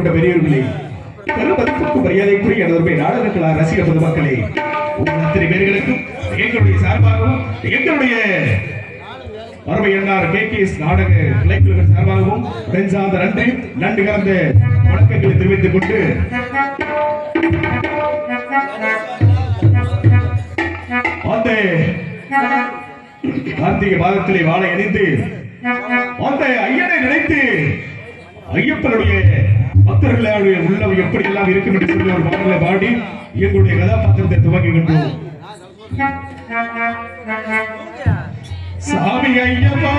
கொண்ட பெரியவர்களே கருப்பதற்கு மரியாதைக்குரிய எனது நாடகங்களால் ரசிக பொதுமக்களே அத்தனை பேர்களுக்கும் எங்களுடைய சார்பாகவும் எங்களுடைய அருமை எண்ணார் கே கே எஸ் நாடக கிளைக்குழுவின் சார்பாகவும் நெஞ்சார்ந்த நன்றி நன்றி கலந்த வணக்கங்களை தெரிவித்துக் கொண்டு அந்த கார்த்திகை மாதத்திலே வாழ இணைந்து அந்த ஐயனை நினைத்து ஐயப்பனுடைய பக்தர்களுடைய உள்ளம் எப்படி எல்லாம் இருக்கும் என்று சொல்லி ஒரு பாடல பாடி எங்களுடைய கதாபாத்திரத்தை துவங்குகின்றோம் சாமி ஐயப்பா!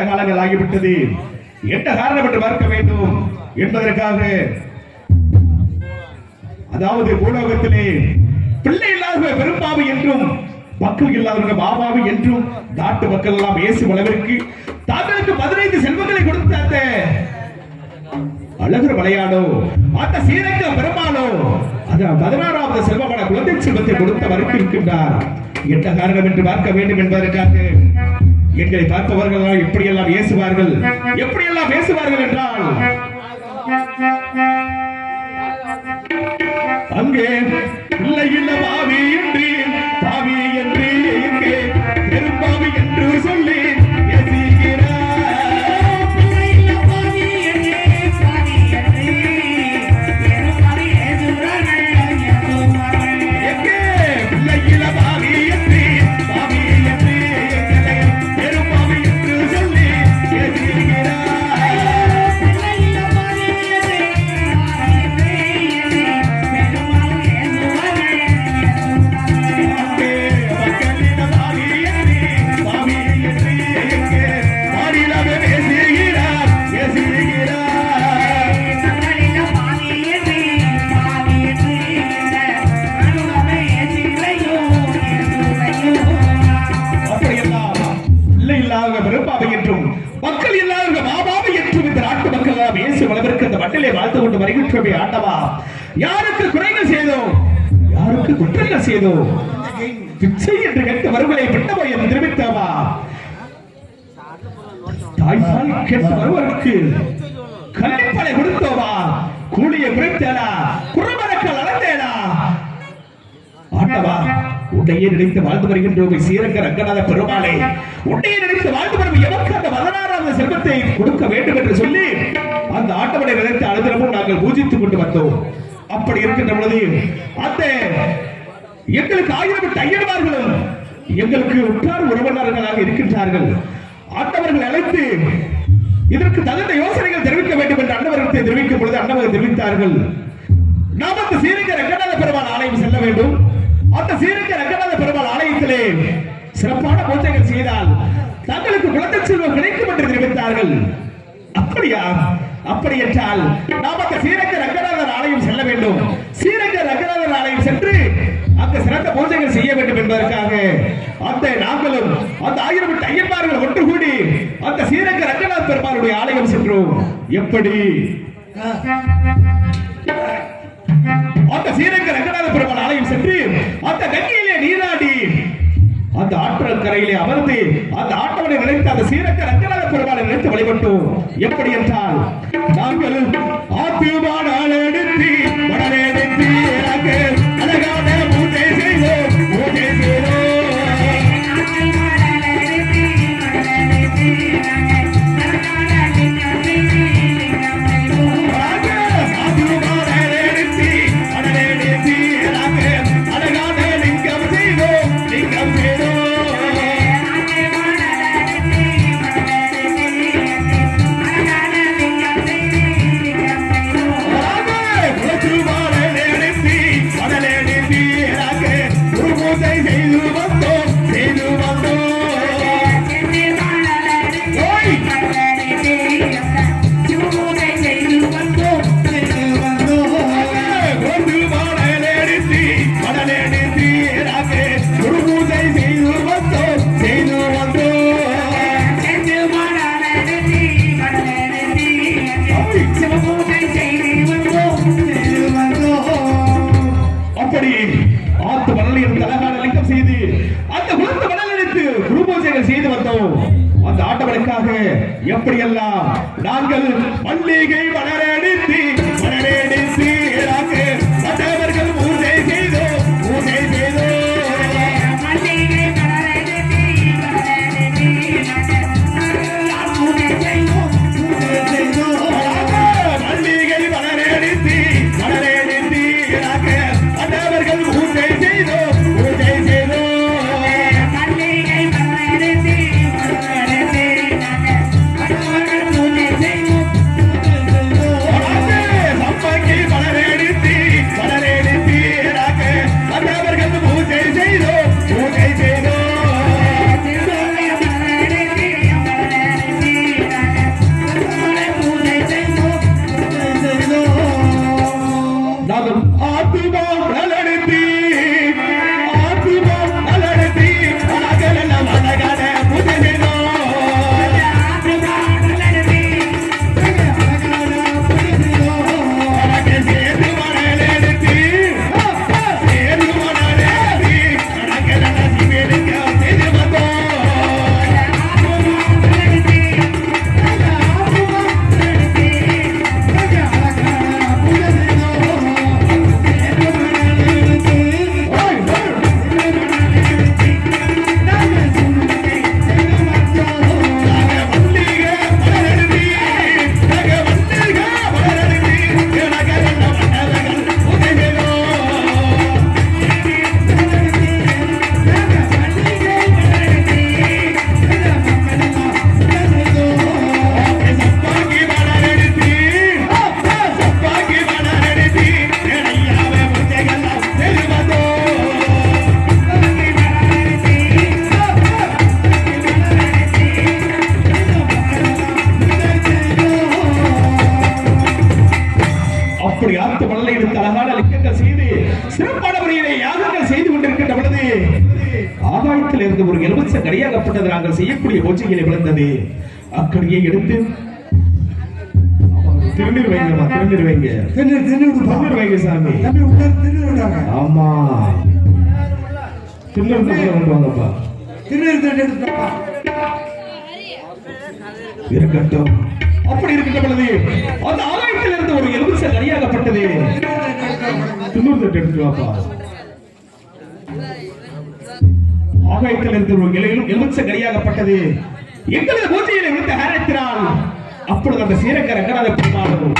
திருமணங்கள் காலங்கள் ஆகிவிட்டது என்ன காரணம் என்று பார்க்க வேண்டும் என்பதற்காக அதாவது பூலோகத்திலே பிள்ளை இல்லாத பெரும்பாவி என்றும் மக்கள் இல்லாதவர்கள் பாபாவி என்றும் நாட்டு மக்கள் எல்லாம் இயேசு அளவிற்கு தாங்களுக்கு பதினைந்து செல்வங்களை கொடுத்த அந்த அழகர் விளையாடோ அந்த சீரங்க பெருமாளோ அது பதினாறாவது செல்வமான குழந்தை செல்வத்தை கொடுத்த வரைக்கும் இருக்கின்றார். என்ன காரணம் என்று பார்க்க வேண்டும் என்பதற்காக எங்களை பார்த்தவர்கள் எல்லாம் எப்படியெல்லாம் பேசுவார்கள் எப்படியெல்லாம் பேசுவார்கள் என்றால் அங்கே இல்லை இல்ல பாவி பாவி அளவிற்கு வாழ்த்து கொண்டு வருகின்றமே ஆண்டவா. யாருக்கு குறைகள் செய்தோம் யாருக்கு குற்றங்கள் செய்தோம் பிச்சை என்று கேட்டு வருவதை விட்டவா என்று தெரிவித்தவா தாய்ப்பால் கேட்டு வருவதற்கு கல்லிப்பலை கொடுத்தோவா கூலியை குறைத்தேனா? குறுமரக்கள் அளந்தேனா? ஆண்டவா உன்னையே நினைத்து வாழ்ந்து வருகின்றோம் சீரக ரங்கநாத பெருமாளை. உன்னையே நினைத்து வாழ்ந்து வரும் எவருக்கு அந்த பதினாறாவது செல்வத்தை கொடுக்க வேண்டும் என்று சொல்லி அந்த ஆட்டவனை நினைத்து அழுதினமும் நாங்கள் பூஜித்துக் கொண்டு வந்தோம். அப்படி இருக்கின்ற பொழுது அந்த எங்களுக்கு ஆயிரம் விட்டு ஐயன்மார்களும் எங்களுக்கு உற்றார் உறவினர்களாக இருக்கின்றார்கள். ஆண்டவர்கள் அழைத்து இதற்கு தகுந்த யோசனைகள் தெரிவிக்க வேண்டும் என்று அன்னவர்களை தெரிவிக்கும் பொழுது அன்னவர்கள் தெரிவித்தார்கள். நாம் அந்த சீரங்க ரங்கநாத பெருமாள் ஆலயம் செல்ல வேண்டும். அந்த சீரங்க ரங்கநாத பெருமாள் ஆலயத்திலே சிறப்பான பூஜைகள் செய்தால் தங்களுக்கு குழந்தை செல்வம் கிடைக்கும் என்று தெரிவித்தார்கள் அப்படியா? அப்படி என்றால் நாம் அந்த சீரங்க ரங்கநாதர் ஆலயம் செல்ல வேண்டும். சீரங்க ரங்கநாதர் ஆலயம் சென்று அந்த சிறந்த பூஜைகள் செய்ய வேண்டும் என்பதற்காக அந்த நாங்களும் அந்த ஆயிரம் எட்டு ஐயன்மார்கள் ஒன்று கூடி அந்த சீரங்க ரங்கநாத பெருமாளுடைய ஆலயம் சென்றோம். எப்படி? அந்த சீரங்க ரங்கநாத பெருமாள் ஆலயம் சென்று அந்த கங்கையிலே நீராடி அந்த ஆற்றல் கரையிலே அமர்ந்து அந்த ஆட்டவனை நினைத்து அந்த சீரக்க ரங்கநாத பெருமாளை நினைத்து வழிபட்டோம். எப்படி என்றால் நாங்கள் ஆத்துமான எடுத்து அப்படி மல்லிகை மலரடித்து யாகங்கள் செய்து கொண்டிருக்கின்ற பொழுது ஆகாயத்தில் இருந்து ஒரு எலுமிச்ச கடியாகப்பட்டது நாங்கள் செய்யக்கூடிய பூஜைகளை விழுந்தது. அக்கடியை எடுத்து திருநீர் வைங்கம்மா திருநீர் வைங்க. தின்னு தின்னு விடுப்பா திருநீர் வைங்க சாமி. தம்பி உள்ள தின்னு விட்டாங்க ஆமா. திருநீர் தூக்கில கொண்டு வாங்கப்பா. தின்னு தின்னு எடுத்துப்பா இருக்கட்டும். அப்படி இருக்கின்ற பொழுது அந்த ஆலயத்தில் இருந்து ஒரு எலுமிச்சை கரியாகப்பட்டது துண்ணூறு தட்டு எடுத்துட்டு ஆகாயத்தில் இருந்த ஒரு இலையிலும் எலுமிச்சை கரியாகப்பட்டது எங்களது பூஜையில விழுந்த ஹேரத்தினால் அப்பொழுது அந்த சீரக்க கடலை பெருமாளும்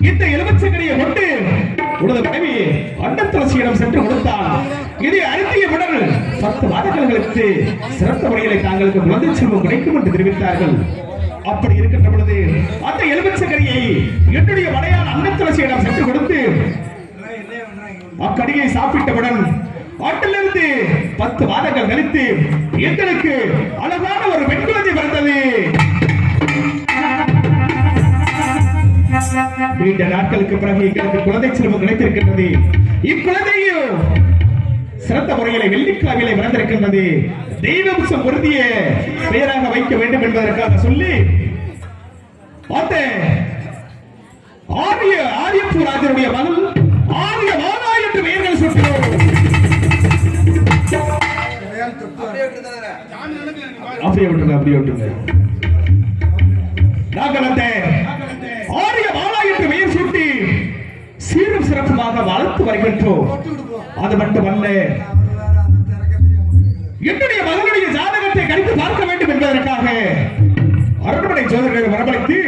இந்த எலுமிச்சை கொண்டு உனது மனைவி அண்ட துளசியிடம் சென்று கொடுத்தார் இதை அருந்திய உடல் பத்து மாதங்களுக்கு சிறந்த முறையிலே தாங்களுக்கு குழந்தை செல்வம் கிடைக்கும் என்று தெரிவித்தார்கள். அப்படி இருக்கின்ற பொழுது அந்த எலுமிச்சக்கரியை என்னுடைய மனையால் அன்ன துளசியிடம் சென்று கொடுத்து அக்கடியை சாப்பிட்டவுடன் ஆட்டிலிருந்து பத்து மாதங்கள் கழித்து எங்களுக்கு அழகான ஒரு வெண்குழந்தை பிறந்தது. நீண்ட நாட்களுக்கு பிறகு எங்களுக்கு குழந்தை செல்வம் கிடைத்திருக்கின்றது. இக்குழந்தையும் சிறந்த முறையில வெள்ளிக்கிழமையில பிறந்திருக்கின்றது. தெய்வம்சம் பொருந்திய பெயராக வைக்க வேண்டும் என்பதற்காக சொல்லி முடி விட்டுருங்க அப்படியே ஆரிய மாலா என்று பெயர் சூட்டி சீரும் சிறப்புமாக வளர்த்து வருகின்றோம். அது மட்டுமல்ல என்னுடைய மகனுடைய ஜாதகத்தை கணித்து பார்க்க வேண்டும் என்பதற்காக அரண்மனை ஜோதிடரை வரவழைத்து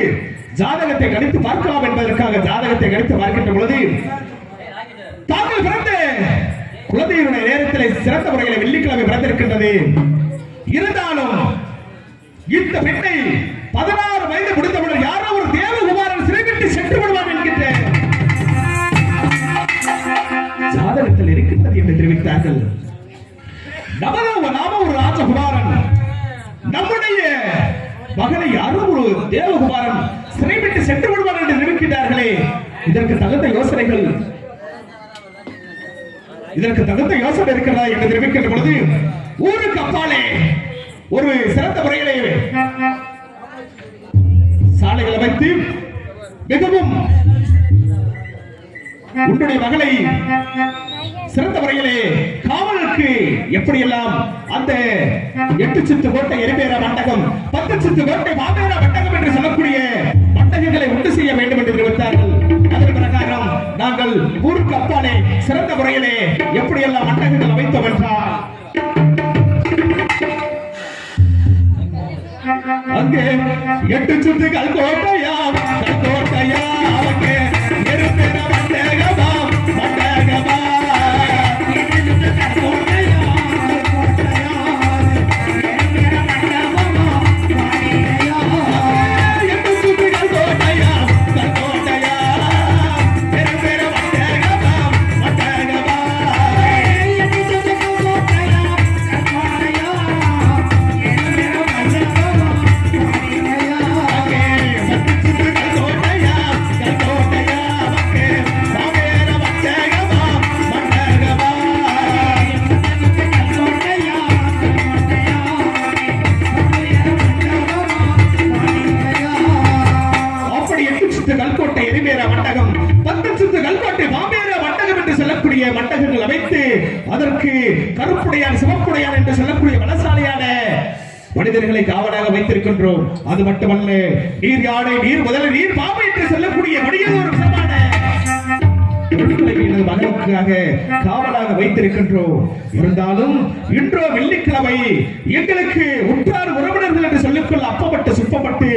ஜாதகத்தை கணித்து பார்க்கலாம் என்பதற்காக ஜாதகத்தை கணித்து பார்க்கின்ற பொழுது தாங்கள் பிறந்த குழந்தையினுடைய நேரத்தில் சிறந்த முறையில் வெள்ளிக்கிழமை பிறந்திருக்கின்றது. இருந்தாலும் இந்த பெண்ணை பதினாறு வயது முடித்தவுடன் யாரோ ஒரு தேவகுமாரன் சிறைவிட்டு சென்று விடுவான் என்கின்ற சாதகத்தில் இருக்கின்றது என்று தெரிவித்தார்கள். நமது நாம ஒரு ராஜகுமாரன். நம்முடைய மகனை யாரோ ஒரு தேவகுமாரன் சிறைவிட்டு சென்று விடுவார் என்று நினைக்கிறார்களே இதற்கு தகுந்த யோசனைகள். இதற்கு தகுந்த யோசனை இருக்கிறதா என்று தெரிவிக்கின்ற பொழுது ஊருக்கு அப்பாலே ஒரு சிறந்த முறையிலே சாலைகள் அமைத்து மிகவும் உன்னுடைய மகளை சிறந்த முறையிலே காவலுக்கு எப்படியெல்லாம் அந்த எட்டு சித்து கோட்டை எரிபேர மண்டகம் பத்து சித்து கோட்டை மாபேர மண்டகம் என்று சொல்லக்கூடிய மண்டகங்களை உண்டு செய்ய வேண்டும் என்று தெரிவித்தார்கள் அதன் பிரகாரம் நாங்கள் ஊருக்கு அப்பாலே சிறந்த முறையிலே எப்படியெல்லாம் மண்டகங்கள் அமைத்தோம் என்றால் அங்கே எட்டு சுத்துகள் கோட்டையா? கோட்டையா அங்கே அது மட்டுமல்ல நீர் யானை நீர் முதல்ல நீர் பாம்பு என்று சொல்லக்கூடிய முடியாத ஒரு பொருட்களை எனது மகனுக்காக காவலாக வைத்திருக்கின்றோம். இருந்தாலும் இன்றோ வெள்ளிக்கிழமை எங்களுக்கு உற்றார் உறவினர்கள் என்று சொல்லிக்கொள்ள அப்பப்பட்டு சுப்பப்பட்டு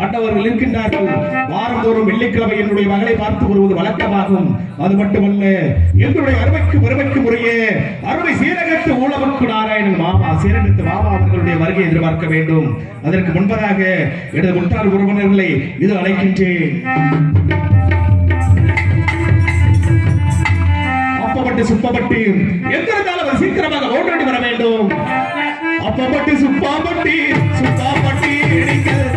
ஆண்டவர்கள் இருக்கின்றார்கள். வாரந்தோறும் வெள்ளிக்கிழமை என்னுடைய மகளை பார்த்து வருவது வழக்கமாகும். அது மட்டுமல்ல எங்களுடைய அருமைக்கு பெருமைக்கு முறையே அருமை சீரகத்து ஊழவுக்கு நாராயணன் மாமா சீரகத்து மாமா அவர்களுடைய வருகை எதிர்பார்க்க வேண்டும். அதற்கு முன்பதாக எனது உற்றார் உறவினர்களை இது அழைக்கின்றேன். அப்பப்பட்டு சுப்பப்பட்டு. எங்கிருந்தாலும் அவர் சீக்கிரமாக ஓடாடி வர வேண்டும். அப்பப்பட்டு சுப்பாப்பட்டி சுப்பாப்பட்டி இடிக்கிறது